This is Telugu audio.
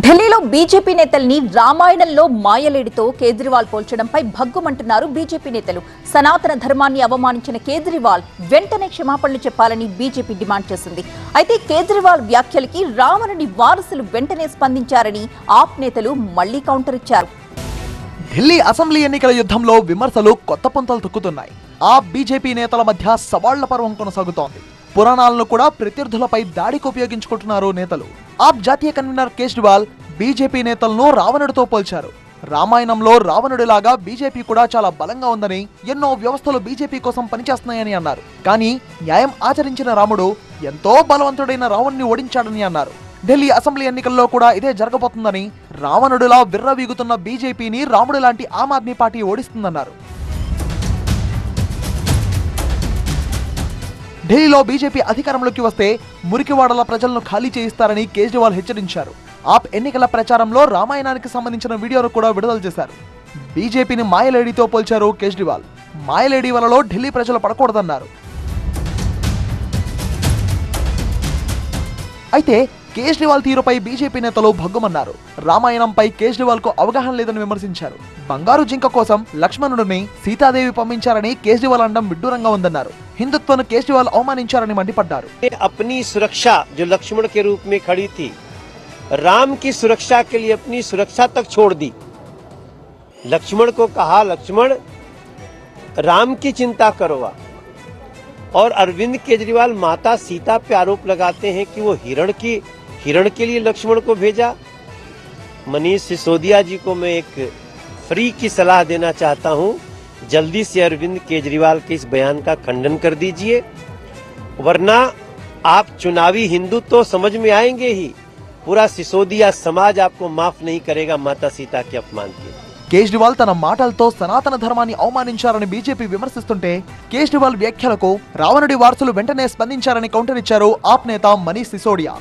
ఢిల్లీలో బీజేపీ నేతల్ని రామాయణంలో మాయలేడితో కేజ్రీవాల్ పోల్చడంపై భగ్గుమంటున్నారు బీజేపీ నేతలు. సనాతన ధర్మాన్ని అవమానించిన కేజ్రీవాల్ వెంటనే క్షమాపణలు చెప్పాలని బీజేపీ డిమాండ్ చేసింది. అయితే కేజ్రీవాల్ వ్యాఖ్యలకి రావణుని వారసులు వెంటనే స్పందించారని ఆప్ నేతలు మళ్ళీ కౌంటర్ ఇచ్చారు. ఢిల్లీ అసెంబ్లీ ఎన్నికల యుద్ధంలో విమర్శలు కొత్త పొంతలు తొక్కుతున్నాయి. ఆ బీజేపీ నేతల మధ్య సవాళ్ళ పర్వం కొనసాగుతోంది. పురాణాలను కూడా ప్రత్యర్థులపై దాడికి ఉపయోగించుకుంటున్నారు నేతలు. ఆప్ జాతీయ కన్వీనర్ కేజ్రీవాల్ బీజేపీ నేతలను రావణుడితో పోల్చారు. రామాయణంలో రావణుడిలాగా బీజేపీ కూడా చాలా బలంగా ఉందని ఎన్నో వ్యవస్థలు బీజేపీ కోసం పనిచేస్తున్నాయని అన్నారు. కానీ న్యాయం ఆచరించిన రాముడు ఎంతో బలవంతుడైన రావణ్ణి ఓడించాడని అన్నారు. ఢిల్లీ అసెంబ్లీ ఎన్నికల్లో కూడా ఇదే జరగబోతుందని రావణుడిలా విర్రవీగుతున్న బీజేపీని రాముడు లాంటి ఆమ్ ఆద్మీ పార్టీ ఓడిస్తుందన్నారు. ఢిల్లీలో బీజేపీ అధికారంలోకి వస్తే మురికివాడల ప్రజలను ఖాళీ చేయిస్తారని కేజ్రీవాల్ హెచ్చరించారు. ఆప్ ఎన్నికల ప్రచారంలో రామాయణానికి సంబంధించిన వీడియోను కూడా విడుదల చేశారు. బీజేపీని మాయలేడితో పోల్చారు కేజ్రీవాల్. మాయలేడి వలలో ఢిల్లీ ప్రజలు పడకూడదన్నారు. అయితే కేజ్రీవాల్ తీరుపై బీజేపీ నేతలు భగ్గుమన్నారు. రామాయణంపై కేజ్రీవాల్కు అవగాహన లేదని విమర్శించారు. బంగారు జింక కోసం లక్ష్మణుడిని సీతాదేవి పంపించారని కేజ్రీవాల్ అనడం విడ్డూరంగా ఉందన్నారు. హిందుత్వను కేజ్రీవాల్ అవమానించారని మండిపడ్డారు अपनी सुरक्षा जो लक्ष्मण के रूप में खड़ी थी राम की सुरक्षा के लिए अपनी सुरक्षा तक छोड़ दी लक्ष्मण को कहा लक्ष्मण राम की चिंता करो आप। और अरविंद केजरीवाल माता सीता पे आरोप लगाते हैं कि वो हिरण की हिरण के लिए लक्ष्मण को भेजा मनीष सिसोदिया जी को मैं एक फ्री की सलाह देना चाहता हूं जल्दी से अरविंद केजरीवाल के इस बयान का खंडन कर दीजिए वरना आप चुनावी हिंदू तो समझ में आएंगे ही पूरा सिसोदिया समाज आपको माफ नहीं करेगा माता सीता के अपमान के लिए కేజ్రీవాల్ తన మాటలతో సనాతన ధర్మాన్ని అవమానించారని బీజేపీ విమర్శిస్తుంటే కేజ్రీవాల్ వ్యాఖ్యలకు రావణుడి వారసులు వెంటనే స్పందించారని కౌంటర్ ఇచ్చారు ఆప్ నేత మనీష్ సిసోడియా